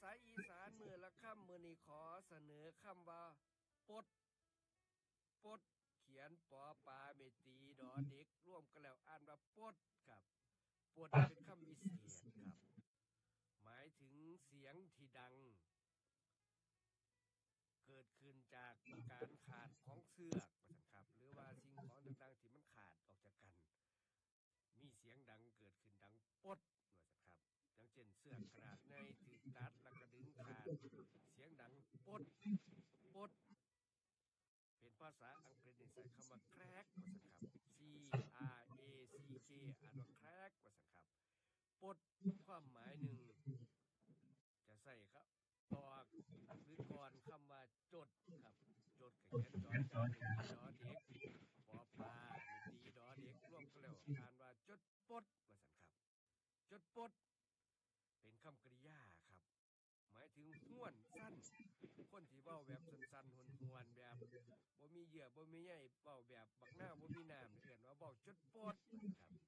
ษาอีสานมือละคำมือนี้ขอเสนอคำว่าปดปดเขียนปอปลาเมตีดอเด็กร่วมกันแล้วอ่านว่าปดครับปดเป็นคำวิเศษครับ หมายถึงเสียงที่ดัง เกิดขึ้นจากการขาดของเสือกว่าซั่นครับ หรือว่าสิ่งของต่างๆที่มันขาดออกจากกัน มีเสียงดังเกิดขึ้นดังปดว่าซั่นครับอย่างเช่นเสือกขนาดในถึกตัดแล้วก็ดึงขาด เสียงดังปดปด เป็นภา ษาอังกฤษนี่ใส่คำว่า crack ว่าซั่นครับ C R A C K อ่านว่า crack ว่าซั่นครับปดความหมายหนึ่ง จะใส่ครับตอกหรือก่อนคำว่าจดครับ จดกับเขียนจอจอเด็กจอเด็กปอปลาไม่ตีดอเด็กร่วมกันแล้วอ่านว่าจดปดว่าสันครับ จดปด เป็นคำกริยาครับ หมายถึงห้วนสั้นคนที่ บบบ่มีเหยื่อบ่มีใยเว้าแบบบักหน้าบ่มีน้ำเอื่นว่าเว้าจดปดครับ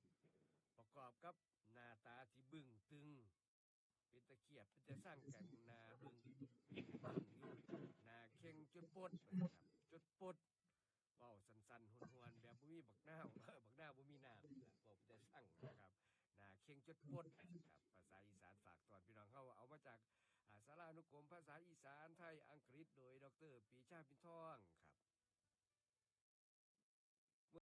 ประกอบกับหน้าตาที่บึ้งตึง เป็นตะเกียบเป็นจะสร้างแข่งนาบึงบึงอยู่นาเข่งจุดปดครับจุดปดเว้าสันๆหวนๆแบบบ่มีบักหน้าบักหน้าบ่มีน้ำนี่ล่ะเว้าเป็นจะสร้างนะครับหน้าเข่งจุดปดครับภาษาอีสานฝากตอนพี่น้องเขาเอามาจาก สารานุกรมภาษาอีสานไทยอังกฤษ โดย ดรปีชาพินทอง